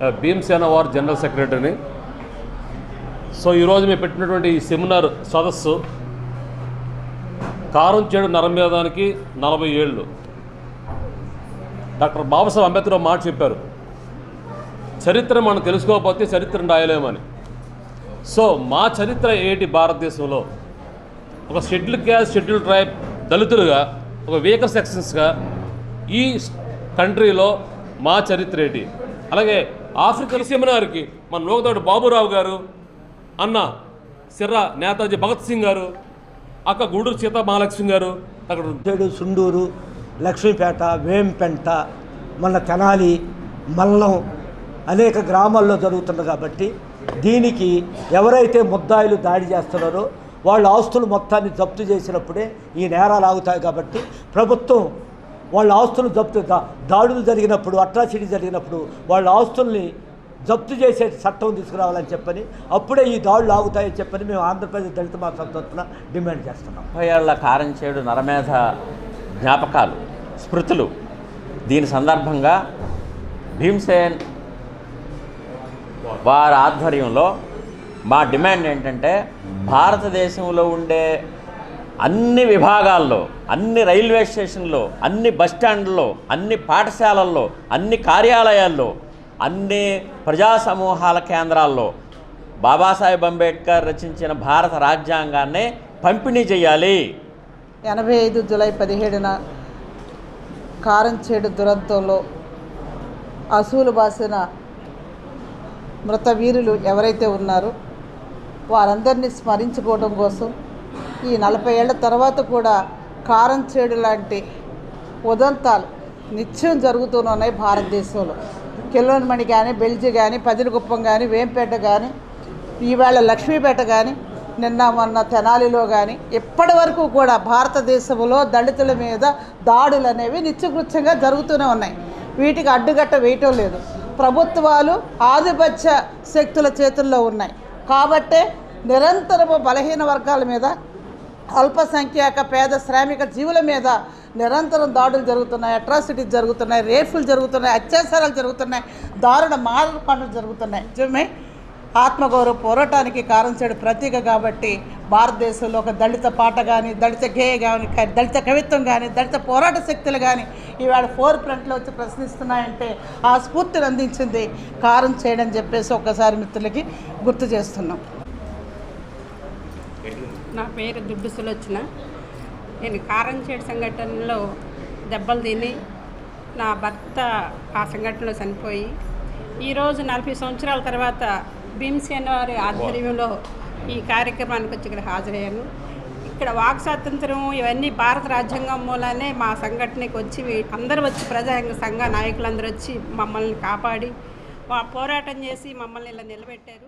Bhimasena war general సెక్రటరీని. So ఈరోజు మేము పెట్టినటువంటి ఈ సెమినార్ సదస్సు కారం చేడు నరమేదానికి నలభై ఏళ్ళు. డాక్టర్ బాబాసాహెబ్ అంబేద్కర్ మాట చెప్పారు. చరిత్ర మనం తెలుసుకోకపోతే చరిత్రను రాయలేమని. సో మా చరిత్ర ఏంటి భారతదేశంలో? ఒక షెడ్యూల్ క్యాస్ట్ షెడ్యూల్ ట్రైబ్ దళితులుగా ఒక వీకర్ సెక్షన్స్గా ఈ కంట్రీలో మా చరిత్ర ఏంటి? అలాగే ఆఫ్రికన్ సెమినార్కి మన నోకతోటి బాబురావు గారు అన్న సిర్రా నేతాజీ భగత్ సింగ్ గారు అక్క గూడూరు సీతా మహాలక్ష్మి గారు అక్కడ చెడు సుండూరు లక్ష్మీపేట వేంపెంట మన తెనాలి మల్లం అనేక గ్రామాల్లో జరుగుతుంది కాబట్టి దీనికి ఎవరైతే ముద్దాయిలు దాడి చేస్తున్నారో వాళ్ళ ఆస్తులు మొత్తాన్ని జప్తు చేసినప్పుడే ఈ నేరాలు ఆగుతాయి కాబట్టి ప్రభుత్వం వాళ్ళ ఆస్తులు జప్తు దాడులు జరిగినప్పుడు అట్రాసిటీ జరిగినప్పుడు వాళ్ళ ఆస్తుల్ని జప్తు చేసే చట్టం తీసుకురావాలని చెప్పని అప్పుడే ఈ దాడులు ఆగుతాయని చెప్పని మేము ఆంధ్రప్రదేశ్ దళిత మాసం తరఫున డిమాండ్ చేస్తున్నాం. ముప్పై ఏళ్ళ కారంచేడు నరమేధ జ్ఞాపకాలు స్మృతులు. దీని సందర్భంగా భీమ్సేన్ వారి ఆధ్వర్యంలో మా డిమాండ్ ఏంటంటే భారతదేశంలో ఉండే అన్ని విభాగాల్లో అన్ని రైల్వే స్టేషన్లో అన్ని బస్ అన్ని పాఠశాలల్లో అన్ని కార్యాలయాల్లో అన్ని ప్రజా సమూహాల కేంద్రాల్లో బాబాసాహెబ్ అంబేద్కర్ రచించిన భారత రాజ్యాంగాన్ని పంపిణీ చేయాలి. ఎనభై ఐదు జులై పదిహేడున కారంచేడు దురంతంలో అసూలు బాసిన మృత వీరులు ఎవరైతే ఉన్నారో వారందరినీ స్మరించుకోవడం కోసం ఈ నలభై ఏళ్ళ తర్వాత కూడా కారం చేడు లాంటి ఉదంతాలు నిత్యం జరుగుతూనే ఉన్నాయి భారతదేశంలో. కిలోన్మణి కానీ బెల్జి కానీ పదిలిగుప్పం కానీ వేంపేట కానీ ఈవేళ లక్ష్మీపేట కానీ నిన్న మొన్న తెనాలిలో కానీ ఇప్పటి వరకు కూడా భారతదేశంలో దళితుల మీద దాడులు అనేవి నిత్యకృత్యంగా జరుగుతూనే ఉన్నాయి. వీటికి అడ్డుగట్ట వేయటం లేదు. ప్రభుత్వాలు ఆధిపత్య శక్తుల చేతుల్లో ఉన్నాయి. కాబట్టే నిరంతరము బలహీన వర్గాల మీద అల్పసంఖ్యాక పేద శ్రామిక జీవుల మీద నిరంతరం దాడులు జరుగుతున్నాయి అట్రాసిటీస్ జరుగుతున్నాయి రేపులు జరుగుతున్నాయి అత్యాచారాలు జరుగుతున్నాయి దారుణ మారణకాండలు జరుగుతున్నాయి. నిజమే? ఆత్మగౌరవ పోరాటానికి కారంచేడు ప్రతీక కాబట్టి భారతదేశంలో ఒక దళిత పాట కానీ దళిత గేయ కానీ దళిత కవిత్వం కానీ దళిత పోరాట శక్తులు కానీ ఈవేళ ఫోర్ ఫ్రంట్లో వచ్చి ప్రశ్నిస్తున్నాయంటే ఆ స్ఫూర్తిని అందించింది కారం చేయడం చెప్పేసి ఒక్కసారి మిత్రులకి గుర్తు చేస్తున్నాం. నా పేరు దుడ్డు సులోచన. నేను కారంచేడు సంఘటనలో దెబ్బలు తిని నా భర్త ఆ సంఘటనలో చనిపోయి ఈరోజు నలభై సంవత్సరాల తర్వాత భీమసేన వారి ఆధ్వర్యంలో ఈ కార్యక్రమానికి వచ్చి ఇక్కడ హాజరయ్యాను. ఇక్కడ వాక్ స్వాతంత్రం ఇవన్నీ భారత రాజ్యాంగం మూలానే మా సంఘటనకి వచ్చి అందరూ వచ్చి ప్రజాంగ సంఘ నాయకులందరూ వచ్చి మమ్మల్ని కాపాడి వా- పోరాటం చేసి మమ్మల్ని ఇలా నిలబెట్టారు.